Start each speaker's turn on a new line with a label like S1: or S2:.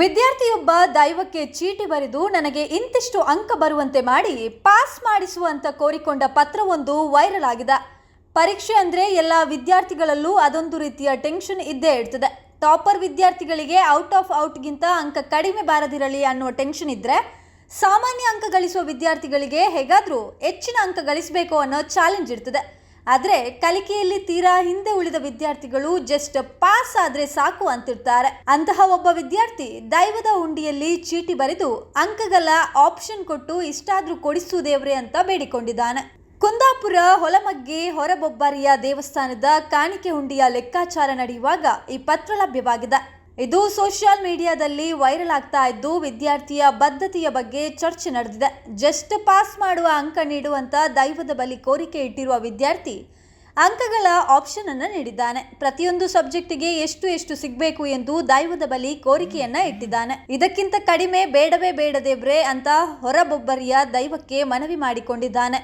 S1: ವಿದ್ಯಾರ್ಥಿಯೊಬ್ಬ ದೈವಕ್ಕೆ ಚೀಟಿ ಬರೆದು ನನಗೆ ಇಂತಿಷ್ಟು ಅಂಕ ಬರುವಂತೆ ಮಾಡಿ ಪಾಸ್ ಮಾಡಿಸುವಂತ ಕೋರಿಕೊಂಡ ಪತ್ರವೊಂದು ವೈರಲ್ ಆಗಿದೆ. ಪರೀಕ್ಷೆ ಅಂದ್ರೆ ಎಲ್ಲ ವಿದ್ಯಾರ್ಥಿಗಳಲ್ಲೂ ಅದೊಂದು ರೀತಿಯ ಟೆನ್ಷನ್ ಇದ್ದೇ ಇರ್ತದೆ. ಟಾಪರ್ ವಿದ್ಯಾರ್ಥಿಗಳಿಗೆ ಔಟ್ ಆಫ್ ಔಟ್ಗಿಂತ ಅಂಕ ಕಡಿಮೆ ಬಾರದಿರಲಿ ಅನ್ನುವ ಟೆನ್ಷನ್ ಇದ್ದರೆ ಸಾಮಾನ್ಯ ಅಂಕ ಗಳಿಸುವ ವಿದ್ಯಾರ್ಥಿಗಳಿಗೆ ಹೇಗಾದರೂ ಹೆಚ್ಚಿನ ಅಂಕ ಗಳಿಸಬೇಕು ಅನ್ನೋ ಚಾಲೆಂಜ್ ಇರ್ತದೆ. ಆದರೆ ಕಲಿಕೆಯಲ್ಲಿ ತೀರಾ ಹಿಂದೆ ಉಳಿದ ವಿದ್ಯಾರ್ಥಿಗಳು ಜಸ್ಟ್ ಪಾಸ್ ಆದರೆ ಸಾಕು ಅಂತಿರ್ತಾರೆ. ಅಂತಹ ಒಬ್ಬ ವಿದ್ಯಾರ್ಥಿ ದೈವದ ಉಂಡಿಯಲ್ಲಿ ಚೀಟಿ ಬರೆದು ಅಂಕಗಳ ಆಪ್ಷನ್ ಕೊಟ್ಟು ಇಷ್ಟಾದರೂ ಕೊಡಿಸು ದೇವ್ರೆ ಅಂತ ಬೇಡಿಕೊಂಡಿದ್ದಾನೆ. ಕುಂದಾಪುರ ಹೊಲಮಗ್ಗಿ ಹೊರಬೊಬ್ಬರಿಯ ದೇವಸ್ಥಾನದ ಕಾಣಿಕೆ ಹುಂಡಿಯ ಲೆಕ್ಕಾಚಾರ ನಡೆಯುವಾಗ ಈ ಪತ್ರ ಲಭ್ಯವಾಗಿದೆ. ಇದು ಸೋಷಿಯಲ್ ಮೀಡಿಯಾದಲ್ಲಿ ವೈರಲ್ ಆಗ್ತಾ ಇದ್ದು ವಿದ್ಯಾರ್ಥಿಯ ಬದ್ಧತೆಯ ಬಗ್ಗೆ ಚರ್ಚೆ ನಡೆದಿದೆ. ಜಸ್ಟ್ ಪಾಸ್ ಮಾಡುವ ಅಂಕ ನೀಡುವಂತ ದೈವದ ಬಲಿ ಕೋರಿಕೆ ಇಟ್ಟಿರುವ ವಿದ್ಯಾರ್ಥಿ ಅಂಕಗಳ ಆಪ್ಷನ್ ಅನ್ನು ನೀಡಿದ್ದಾನೆ. ಪ್ರತಿಯೊಂದು ಸಬ್ಜೆಕ್ಟಿಗೆ ಎಷ್ಟು ಎಷ್ಟು ಸಿಗಬೇಕು ಎಂದು ದೈವದ ಬಲಿ ಕೋರಿಕೆಯನ್ನ ಇಟ್ಟಿದ್ದಾನೆ. ಇದಕ್ಕಿಂತ ಕಡಿಮೆ ಬೇಡವೇ ಬೇಡದೆ ಬ್ರೇ ಅಂತ ಹೊರಬೊಬ್ಬರಿಯ ದೈವಕ್ಕೆ ಮನವಿ ಮಾಡಿಕೊಂಡಿದ್ದಾನೆ.